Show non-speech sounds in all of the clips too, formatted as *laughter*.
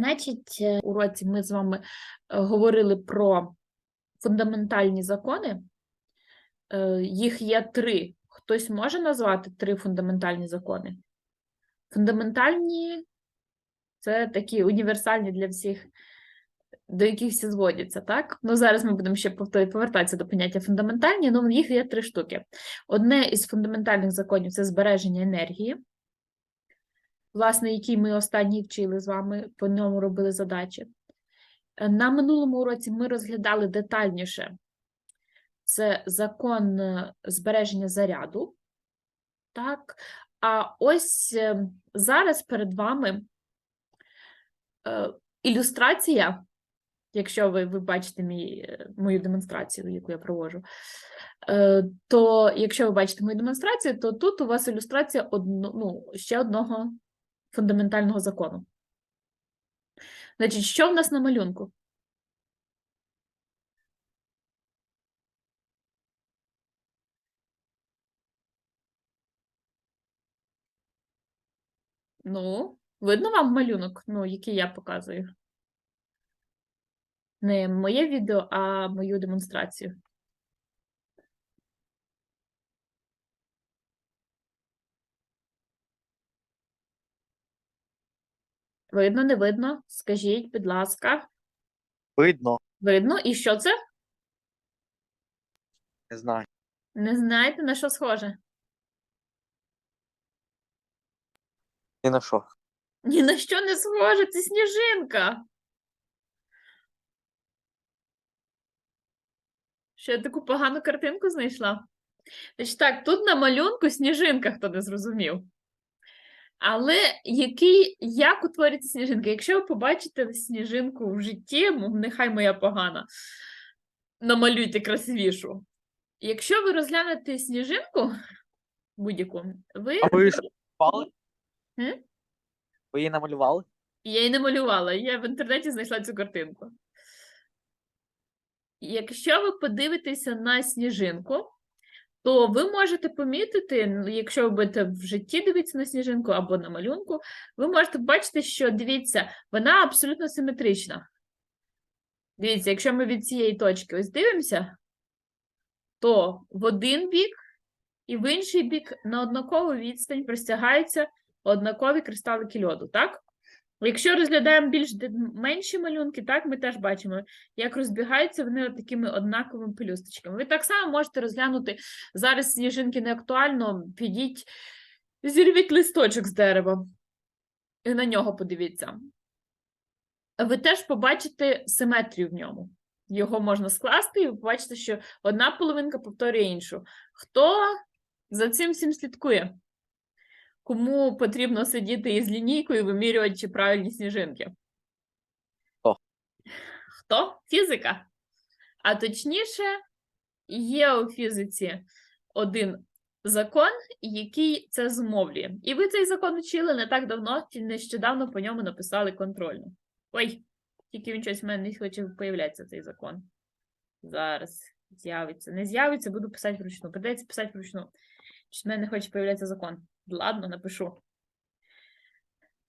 Значить, е, уроці ми з вами е, говорили про фундаментальні закони. Е, Їх є три. Хтось може назвати три фундаментальні закони? Фундаментальні це такі універсальні для всіх, до яких всі зводяться, так? Ну, зараз ми будемо ще повертатися до поняття фундаментальні, але їх є три штуки. Одне із фундаментальних законів це збереження енергії, власне, який ми останній вчили з вами, по ньому робили задачі. Е, На минулому уроці ми розглядали детальніше це закон е, збереження заряду. Так, а ось е, зараз перед вами ілюстрація, якщо ви, ви бачите мій, мою демонстрацію, яку я проводжу, е, то якщо ви бачите мою демонстрацію, то тут у вас ілюстрація одно, ну, ще одного фундаментального закону. Значить, що в нас на малюнку? Ну, видно вам малюнок, ну, який я показую? Не моє відео, а мою демонстрацію. Видно, не видно? Скажіть, будь ласка. Видно, Видно? І що це? не знаю. Не знаєте, на що схоже? Ні на що. Ні на що не схоже, це сніжинка. Що я таку погану картинку знайшла? Значить так, тут на малюнку сніжинка, хто не зрозумів. Але який, як утворюється сніжинка? Якщо ви побачите сніжинку в житті, нехай моя погана, намалюйте красивішу. Якщо ви розглянете сніжинку будь-яку, ви А ви ж малювали? М? Ви її намалювали? Я її не малювала, я в інтернеті знайшла цю картинку. Якщо ви подивитеся на сніжинку, то ви можете помітити, якщо ви будете в житті дивитися на сніжинку або на малюнку, ви можете бачити, що дивіться, вона абсолютно симетрична. Дивіться, якщо ми від цієї точки ось дивимося, то в один бік і в інший бік на однакову відстань простягаються однакові кристалики льоду, так? Якщо розглядаємо більш менші малюнки, так, ми теж бачимо, як розбігаються вони такими однаковими пелюсточками. Ви так само можете розглянути, зараз сніжинки не актуально, підіть, зірвіть листочок з дерева і на нього подивіться. Ви теж побачите симетрію в ньому. Його можна скласти і ви побачите, що одна половинка повторює іншу. Хто за цим всім слідкує? Кому потрібно сидіти із лінійкою і вимірювати, чи правильні сніжинки? Хто? Хто? Фізика. А точніше, є у фізиці один закон, який це зумовлює. І ви цей закон вчили не так давно, ті- нещодавно по ньому написали контрольну. Ой, тільки він щось в мене не хоче появлятися цей закон. Зараз з'явиться. Не з'явиться, буду писати вручну. Придеться писати вручну. Щось в мене не хоче появлятися закон. Ладно, напишу.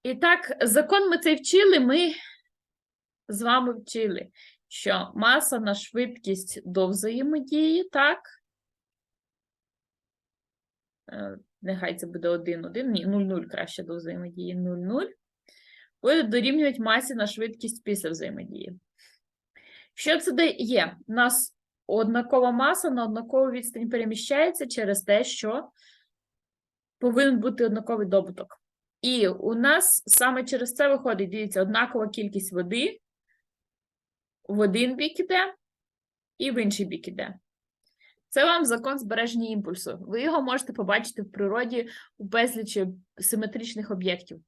І так, закон ми цей вчили, ми з вами вчили, що маса на швидкість до взаємодії, так? Е, Нехай це буде 1, 1, ні, 0, 0 краще до взаємодії 0, 0. Буде дорівнювати масі на швидкість після взаємодії. Що це дає? У нас однакова маса на однакову відстань переміщається через те, що повинен бути однаковий добуток. І у нас саме через це виходить, дивіться, однакова кількість води в один бік іде і в інший бік іде. Це вам закон збереження імпульсу. Ви його можете побачити в природі у безлічі симетричних об'єктів.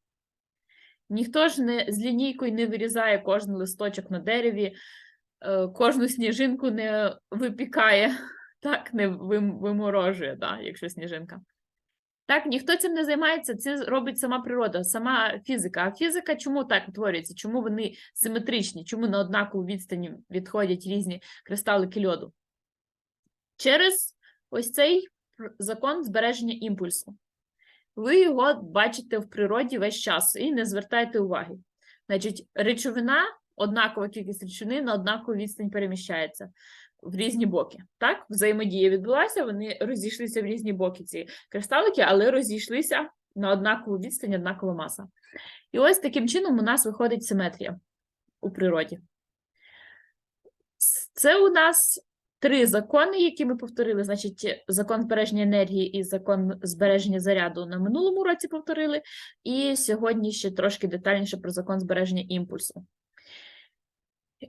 Ніхто ж не з лінійкою не вирізає кожен листочок на дереві, е, кожну сніжинку не випікає, *laughs* так, не вим- виморожує, да, якщо сніжинка. Так, ніхто цим не займається, це робить сама природа, сама фізика. А фізика чому так утворюється? Чому вони симетричні? Чому на однакову відстані відходять різні кристалики льоду? Через ось цей закон збереження імпульсу. Ви його бачите в природі весь час і не звертайте уваги. Значить, речовина, однакова кількість речовини на однакову відстань переміщається в різні боки. Так, взаємодія відбулася, вони розійшлися в різні боки ці кристалики, але розійшлися на однакову відстань, однакова маса. І ось таким чином у нас виходить симетрія у природі. Це у нас три закони, які ми повторили. Значить, закон збереження енергії і закон збереження заряду на минулому році повторили. І сьогодні ще трошки детальніше про закон збереження імпульсу.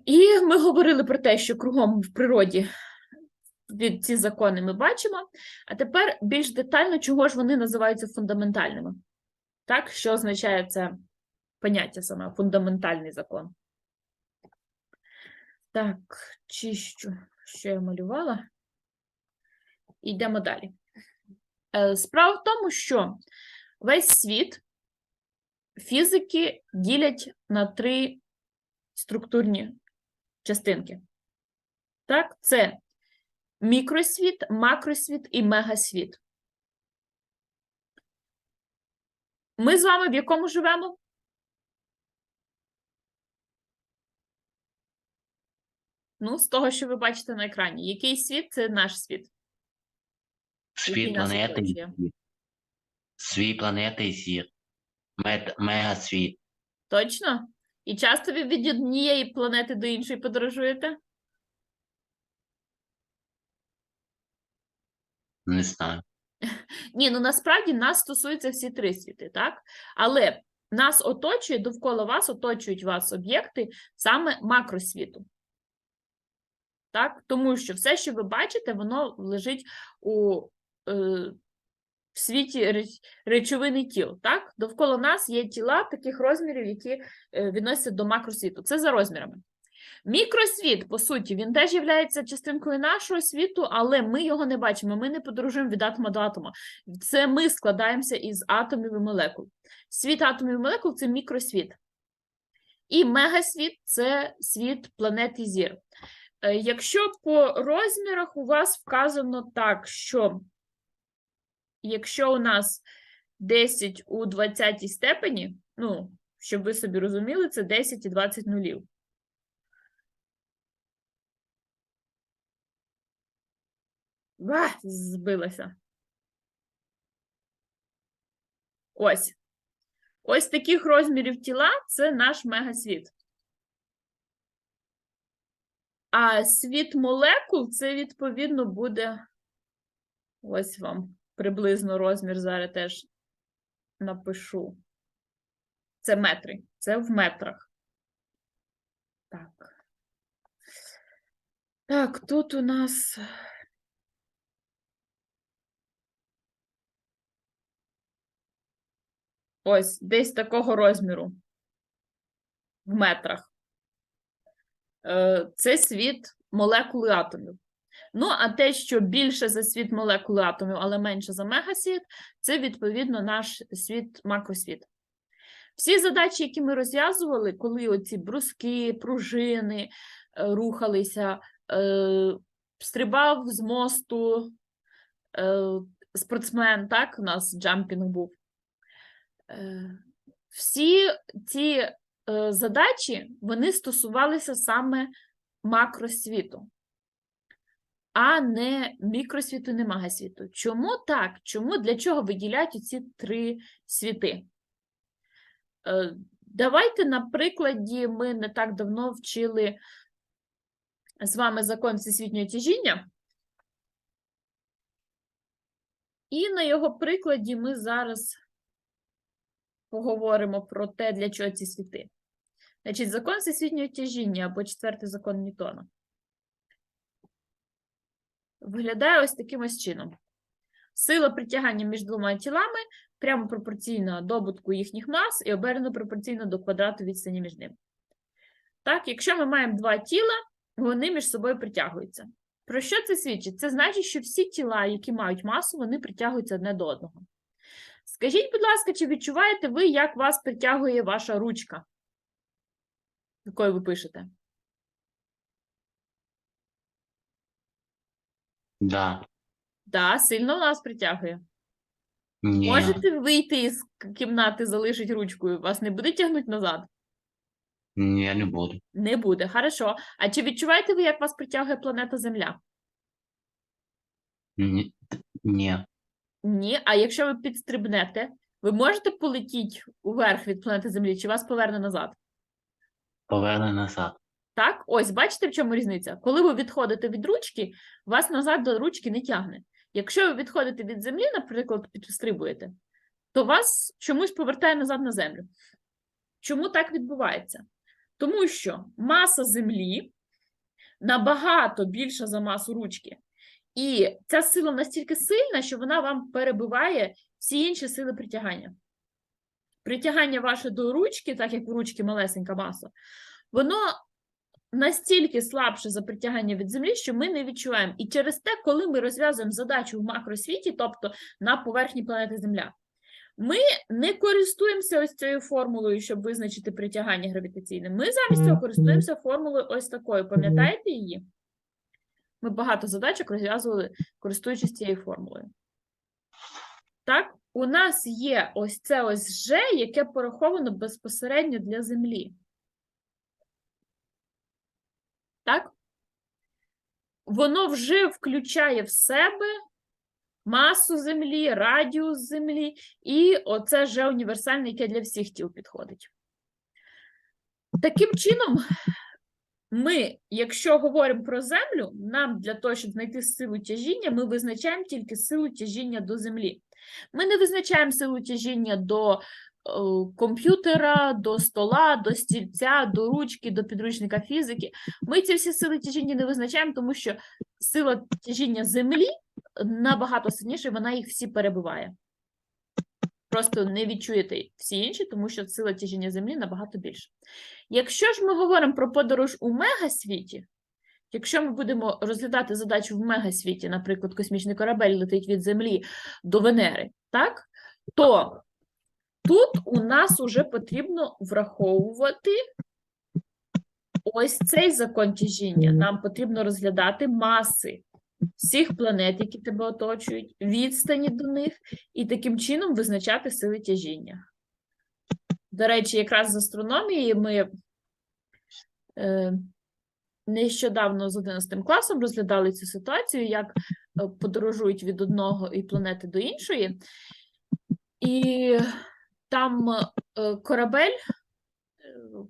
І ми говорили про те, що кругом в природі ці закони ми бачимо. А тепер більш детально, чого ж вони називаються фундаментальними. Так, що означає це поняття саме фундаментальний закон. Так, чищу, що я малювала. Йдемо далі. Е, Справа в тому, що весь світ фізики ділять на три структурні частинки. Так, це мікросвіт, макросвіт і мегасвіт. Ми з вами в якому живемо? Ну, з того, що ви бачите на екрані. Який світ це наш світ? Світ планети і зір. Свій планети і зір. Мегасвіт. Точно? І часто ви від однієї планети до іншої подорожуєте? Не знаю. *laughs* Ні, ну насправді нас стосуються всі три світи, так? Але нас оточує, довкола вас оточують вас об'єкти саме макросвіту. Так? Тому що все, що ви бачите, воно лежить у е, в світі речовини тіл. Так? Довкола нас є тіла таких розмірів, які е, відносяться до макросвіту. Це за розмірами. Мікросвіт, по суті, він теж є частинкою нашого світу, але ми його не бачимо. Ми не подорожуємо від атома до атома. Це ми складаємося із атомів і молекул. Світ атомів і молекул це мікросвіт. І мегасвіт це світ планет і зір. Е, Якщо по розмірах у вас вказано так, що якщо у нас 10 у 20 степені, ну, щоб ви собі розуміли, це 10 і 20 нулів. Ва, збилася. Ось. Ось таких розмірів тіла це наш мегасвіт. А світ молекул це відповідно буде. Ось вам приблизно розмір зараз теж напишу. Це метри. Це в метрах. Так. Так, тут у нас. Ось, десь такого розміру в метрах. Е, Це світ молекул і атомів. Ну, а те, що більше за світ молекул атомів, але менше за мегасвіт, це відповідно наш світ макросвіт. Всі задачі, які ми розв'язували, коли оці бруски, пружини е, рухалися, е, стрибав з мосту е, спортсмен, так, у нас джампінг був. Е, Всі ці е, задачі вони стосувалися саме макросвіту, а не мікросвіту, не магасвіту. Чому так? Чому для чого виділяють ці три світи? Е, Давайте, на прикладі, ми не так давно вчили з вами закон всесвітнього тяжіння. І на його прикладі ми зараз поговоримо про те, для чого ці світи. Значить, закон всесвітнього тяжіння або четвертий закон Ньютона. Виглядає ось таким ось чином. Сила притягання між двома тілами прямо пропорційна добутку їхніх мас і обернено пропорційно до квадрату відстані між ними. Так, якщо ми маємо два тіла, вони між собою притягуються. Про що це свідчить? Це значить, що всі тіла, які мають масу, вони притягуються одне до одного. Скажіть, будь ласка, чи відчуваєте ви, як вас притягує ваша ручка, якою ви пишете? Да. Так, сильно вас притягує. Ні. Можете вийти із кімнати, залишити ручкою, вас не буде тягнути назад? Ні, не буду. Не буде. Хорошо. А чи відчуваєте ви, як вас притягує планета Земля? Ні. Ні. Ні. А якщо ви підстрибнете, ви можете полетіти уверх від планети Землі, чи вас поверне назад? Поверне назад. Так, ось бачите, в чому різниця? Коли ви відходите від ручки, вас назад до ручки не тягне. Якщо ви відходите від землі, наприклад, підстрибуєте, то вас чомусь повертає назад на землю. Чому так відбувається? Тому що маса землі набагато більша за масу ручки. І ця сила настільки сильна, що вона вам перебиває всі інші сили притягання. Притягання ваше до ручки, так як у ручки малесенька маса, воно настільки слабше за притягання від землі, що ми не відчуваємо. І через те, коли ми розв'язуємо задачу в макросвіті, тобто на поверхні планети Земля, ми не користуємося ось цією формулою, щоб визначити притягання гравітаційне. Ми замість цього користуємося формулою ось такою. Пам'ятаєте її? Ми багато задачок розв'язували, користуючись цією формулою. Так, у нас є ось це ось G, яке пораховано безпосередньо для Землі. Так? Воно вже включає в себе масу Землі, радіус Землі, і оце вже універсальне, яке для всіх тіл підходить. Таким чином, ми, якщо говоримо про Землю, нам для того, щоб знайти силу тяжіння, ми визначаємо тільки силу тяжіння до Землі. Ми не визначаємо силу тяжіння до комп'ютера, до стола, до стільця, до ручки, до підручника фізики. Ми ці всі сили тяжіння не визначаємо, тому що сила тяжіння Землі набагато сильніша, вона їх всі перебиває. Просто не відчуєте всі інші, тому що сила тяжіння Землі набагато більша. Якщо ж ми говоримо про подорож у мегасвіті, якщо ми будемо розглядати задачу в мегасвіті, наприклад, космічний корабель летить від Землі до Венери, так? то тут у нас уже потрібно враховувати ось цей закон тяжіння. Нам потрібно розглядати маси всіх планет, які тебе оточують, відстані до них, і таким чином визначати сили тяжіння. До речі, якраз з астрономії ми е, нещодавно з 11 класом розглядали цю ситуацію, як е, подорожують від одного і планети до іншої. І там е, корабель е,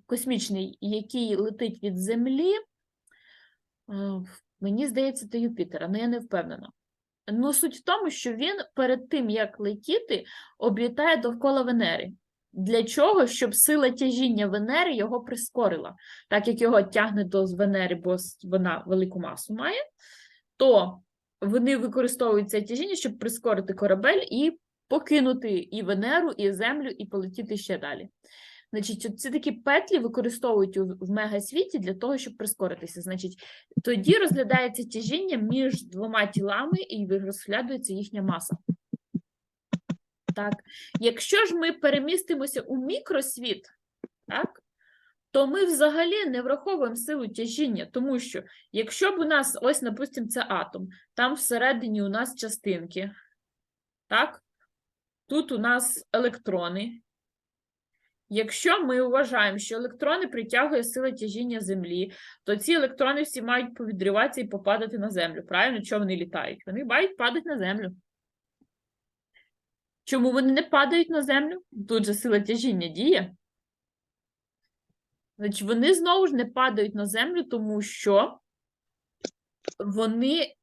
космічний, який летить від Землі, е, мені здається, до Юпітера, але я не впевнена. Ну, суть в тому, що він перед тим, як летіти, облітає довкола Венери. Для чого? Щоб сила тяжіння Венери його прискорила. Так як його тягне до Венери, бо вона велику масу має, то вони використовують це тяжіння, щоб прискорити корабель і покинути і Венеру, і Землю, і полетіти ще далі. Значить, ці такі петлі використовують в мегасвіті для того, щоб прискоритися. Значить, тоді розглядається тяжіння між двома тілами і розглядується їхня маса. Так, якщо ж ми перемістимося у мікросвіт, так, то ми взагалі не враховуємо силу тяжіння, тому що якщо б у нас, ось, допустимо, це атом, там всередині у нас частинки, так, тут у нас електрони. Якщо ми вважаємо, що електрони притягує сила тяжіння Землі, то ці електрони всі мають повідріватися і попадати на землю. Правильно, чого вони літають? Вони мають падати на землю. Чому вони не падають на землю? Тут же сила тяжіння діє. Значить, вони знову ж не падають на землю, тому що вони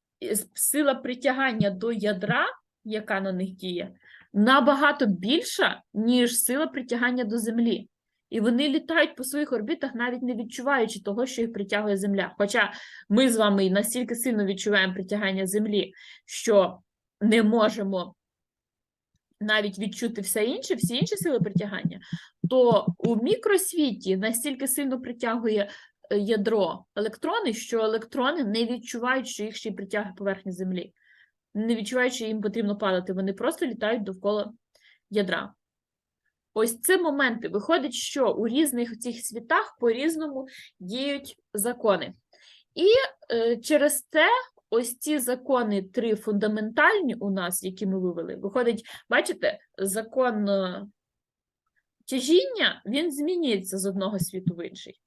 сила притягання до ядра, яка на них діє, набагато більша, ніж сила притягання до землі. І вони літають по своїх орбітах, навіть не відчуваючи того, що їх притягує Земля. Хоча ми з вами настільки сильно відчуваємо притягання Землі, що не можемо навіть відчути все інше, всі інші сили притягання, то у мікросвіті настільки сильно притягує е, ядро електрони, що електрони не відчувають, що їх ще й притягує поверхня Землі. Не відчувають, що їм потрібно падати. Вони просто літають довкола ядра. Ось це моменти. Виходить, що у різних цих світах по-різному діють закони. І е, через це ось ці закони три фундаментальні у нас, які ми вивели, виходить, бачите, закон е, тяжіння він змінюється з одного світу в інший.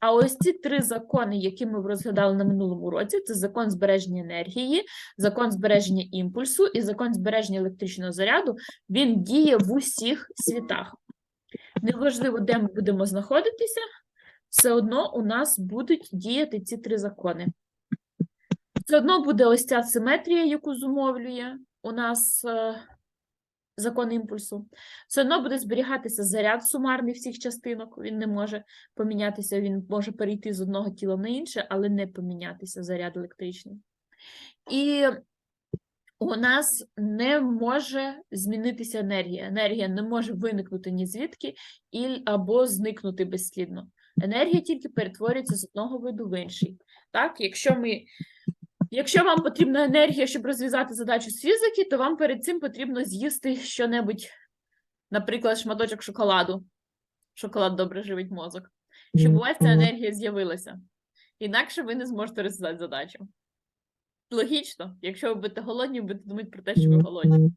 А ось ці три закони, які ми розглядали на минулому році, це закон збереження енергії, закон збереження імпульсу і закон збереження електричного заряду, він діє в усіх світах. Неважливо, де ми будемо знаходитися, все одно у нас будуть діяти ці три закони. Все одно буде ось ця симетрія, яку зумовлює у нас е, закон імпульсу. Все одно буде зберігатися заряд сумарний всіх частинок, він не може помінятися, він може перейти з одного тіла на інше, але не помінятися заряд електричний. І у нас не може змінитися енергія. Енергія не може виникнути ні звідки і, або зникнути безслідно. Енергія тільки перетворюється з одного виду в інший. Так, якщо ми Якщо вам потрібна енергія, щоб розв'язати задачу з фізики, то вам перед цим потрібно з'їсти щонебудь, наприклад, шматочок шоколаду. Шоколад добре живить мозок. Щоб у вас ця енергія з'явилася. Інакше ви не зможете розв'язати задачу. Логічно, якщо ви будете голодні, ви будете думати про те, що ви голодні.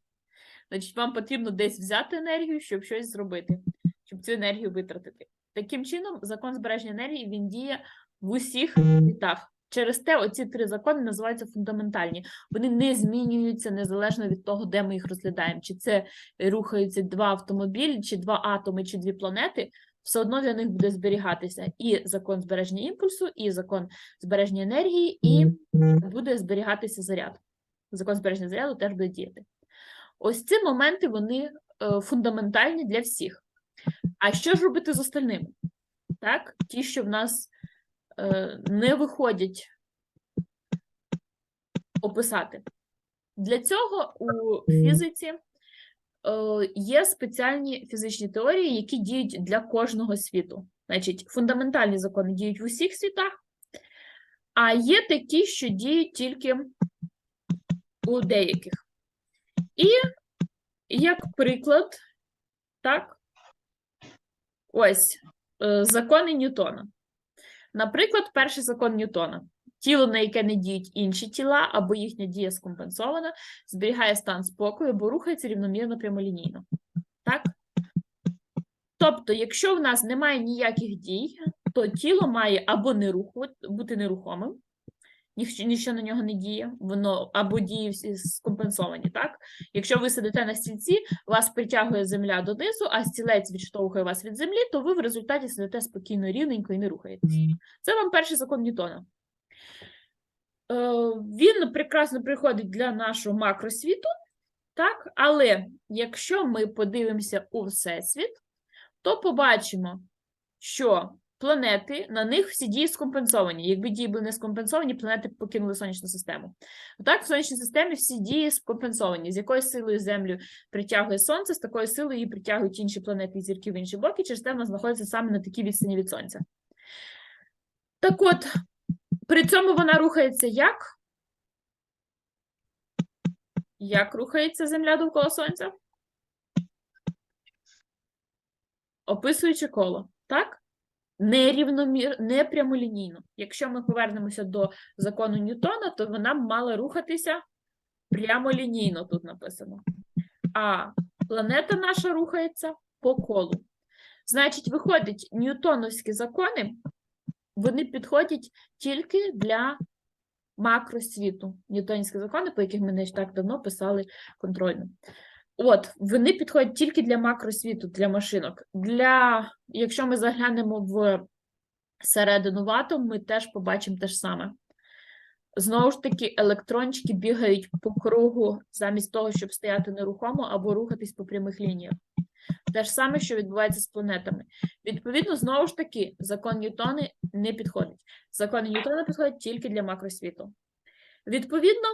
Значить, вам потрібно десь взяти енергію, щоб щось зробити, щоб цю енергію витратити. Таким чином, закон збереження енергії він діє в усіх світах. Через те оці три закони називаються фундаментальні. Вони не змінюються незалежно від того, де ми їх розглядаємо. Чи це рухаються два автомобілі, чи два атоми, чи дві планети. Все одно для них буде зберігатися і закон збереження імпульсу, і закон збереження енергії, і буде зберігатися заряд. Закон збереження заряду теж буде діяти. Ось ці моменти вони е, фундаментальні для всіх. А що ж робити з остальними? Так, ті, що в нас не виходять описати. Для цього у фізиці е, є спеціальні фізичні теорії, які діють для кожного світу. Значить, фундаментальні закони діють в усіх світах, а є такі, що діють тільки у деяких. І як приклад, так, ось е, закони Ньютона. Наприклад, перший закон Ньютона. Тіло, на яке не діють інші тіла, або їхня дія скомпенсована, зберігає стан спокою, або рухається рівномірно прямолінійно. Так? Тобто, якщо в нас немає ніяких дій, то тіло має або не руху, бути нерухомим, ніщо, ніщо на нього не діє, воно або дії всі скомпенсовані. Так? Якщо ви сидите на стільці, вас притягує земля донизу, а стілець відштовхує вас від землі, то ви в результаті сидите спокійно, рівненько і не рухаєтесь. Це вам перший закон Ньютона. Е, Він прекрасно приходить для нашого макросвіту, так? але якщо ми подивимося у Всесвіт, то побачимо, що планети, на них всі дії скомпенсовані. Якби дії були не скомпенсовані, планети покинули сонячну систему. Так, в сонячній системі всі дії скомпенсовані. З якою силою Землю притягує Сонце, з такою силою її притягують інші планети і зірки в інші боки, через те вона знаходиться саме на такій відстані від Сонця. Так от, при цьому вона рухається як? Як рухається Земля довкола Сонця? Описуючи коло, так? Нерівномір, не прямолінійно. Якщо ми повернемося до закону Ньютона, то вона мала рухатися прямолінійно, тут написано. А планета наша рухається по колу. Значить, виходить, ньютоновські закони, вони підходять тільки для макросвіту. Ньютонівські закони, по яких ми не так давно писали контрольно. От, вони підходять тільки для макросвіту, для машинок. Для, якщо ми заглянемо в середину в атом, ми теж побачимо те ж саме. Знову ж таки, електрончики бігають по кругу замість того, щоб стояти нерухомо або рухатись по прямих лініях. Те ж саме, що відбувається з планетами. Відповідно, знову ж таки, закон Ньютона не підходить. Закони Ньютона підходять тільки для макросвіту. Відповідно,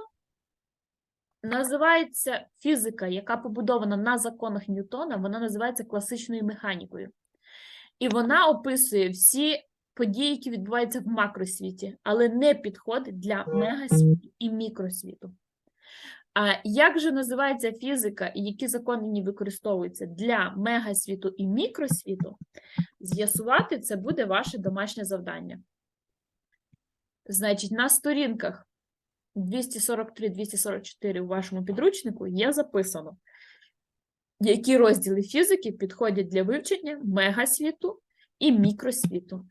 називається фізика, яка побудована на законах Ньютона, вона називається класичною механікою. І вона описує всі події, які відбуваються в макросвіті, але не підходить для мегасвіту і мікросвіту. А як же називається фізика і які закони ній використовуються для мегасвіту і мікросвіту, з'ясувати це буде ваше домашнє завдання. Значить, на сторінках 243-244 у вашому підручнику є записано, які розділи фізики підходять для вивчення мегасвіту і мікросвіту.